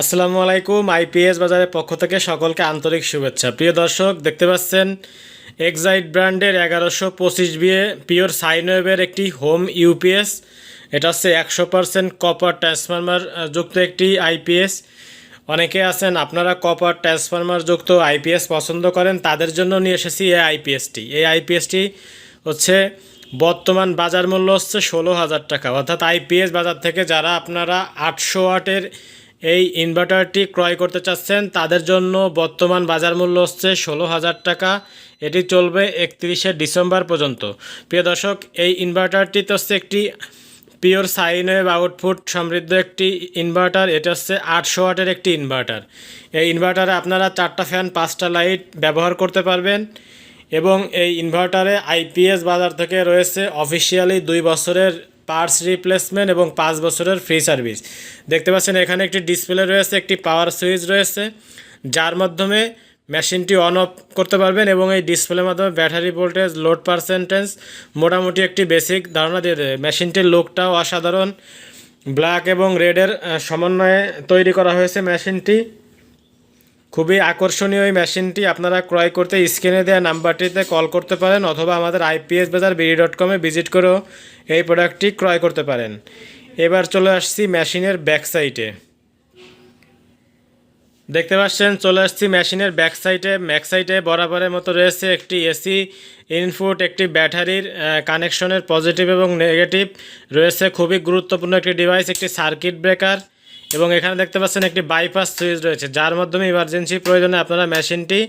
আসসালামু আলাইকুম আইপিএস বাজারের পক্ষ থেকে সকলকে আন্তরিক শুভেচ্ছা। প্রিয় দর্শক, দেখতে পাচ্ছেন এক্সাইট ব্র্যান্ডের এগারোশো পঁচিশ বিয়ে পিওর সাইনওয়েভের একটি হোম ইউপিএস এটা হচ্ছে একশো পারসেন্ট কপার ট্রান্সফরমার যুক্ত একটি আইপিএস অনেকে আছেন, আপনারা কপার ট্রান্সফরমার যুক্ত আইপিএস পছন্দ করেন, তাদের জন্য নিয়ে এসেছি এই আইপিএসটি এই আইপিএসটি হচ্ছে বর্তমান বাজার মূল্য হচ্ছে ষোলো হাজার টাকা। অর্থাৎ আইপিএস বাজার থেকে যারা আপনারা আটশো ওয়াটের এই ইনভার্টারটি ক্রয় করতে চাচ্ছেন, তাদের জন্য বর্তমান বাজার মূল্য হচ্ছে ষোলো হাজার টাকা। এটি চলবে একত্রিশে ডিসেম্বর পর্যন্ত। প্রিয় দর্শক, এই ইনভার্টারটিতে হচ্ছে একটি পিওর সাইন ওয়েভ আউটপুট সমৃদ্ধ একটি ইনভার্টার। এটা হচ্ছে আটশো ওয়াটের একটি ইনভার্টার। এই ইনভার্টারে আপনারা চারটা ফ্যান, পাঁচটা লাইট ব্যবহার করতে পারবেন এবং এই ইনভার্টারে আইপিএস বাজার থেকে রয়েছে অফিসিয়ালি দুই বছরের পার্টস রিপ্লেসমেন্ট এবং পাঁচ বছরের ফ্রি সার্ভিস। দেখতে পাচ্ছেন, এখানে একটি ডিসপ্লে রয়েছে, একটি পাওয়ার সুইচ রয়েছে, যার মাধ্যমে মেশিনটি অন অফ করতে পারবেন এবং এই ডিসপ্লের মাধ্যমে ব্যাটারি ভোল্টেজ, লোড পার্সেন্টেজ, মোটামুটি একটি বেসিক ধারণা দিয়ে দেবে। মেশিনটির লুকটাও অসাধারণ। ব্ল্যাক এবং রেডের সমন্বয়ে তৈরি করা হয়েছে মেশিনটি। খুবই আকর্ষণীয় এই মেশিনটি। আপনারা ক্রয় করতে স্ক্রিনে দেওয়া নাম্বারটিতে কল করতে পারেন অথবা আমাদের আইপিএস বাজার বিডি ডট কমে ভিজিট করেও এই প্রোডাক্টটি ক্রয় করতে পারেন। এবার চলে আসছি মেশিনের ব্যাক সাইডে। দেখতে পাচ্ছেন, চলে আসছি মেশিনের ব্যাক সাইডে। ব্যাক বরাবরের মতো রয়েছে একটি এসি, ইনপুট, একটি ব্যাটারির কানেকশনের পজিটিভ এবং নেগেটিভ। রয়েছে খুবই গুরুত্বপূর্ণ একটি ডিভাইস, একটি সার্কিট ব্রেকার। এবং এখানে দেখতে পাচ্ছেন একটি বাইপাস সুইচ রয়েছে, যার মাধ্যমে ইমার্জেন্সি প্রয়োজনে আপনারা মেশিনটি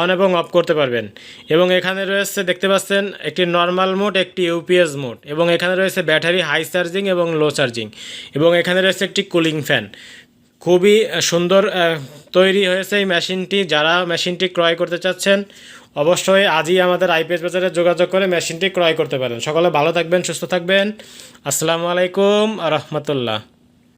অন এবং অফ করতে পারবেন। এবং এখানে রয়েছে, দেখতে পাচ্ছেন, একটি নর্মাল মোড একটি ইউপিএস মোড এবং এখানে রয়েছে ব্যাটারি হাই চার্জিং এবং লো চার্জিং এবং এখানে রয়েছে একটি কুলিং ফ্যান খুবই সুন্দর তৈরি হয়েছে এই মেশিনটি। যারা মেশিনটি ক্রয় করতে চাচ্ছেন, অবশ্যই আজই আমাদের আইপিএস বাজারে যোগাযোগ করে মেশিনটি ক্রয় করতে পারেন। সকলে ভালো থাকবেন, সুস্থ থাকবেন। আসসালামু আলাইকুম রহমতুল্লাহ।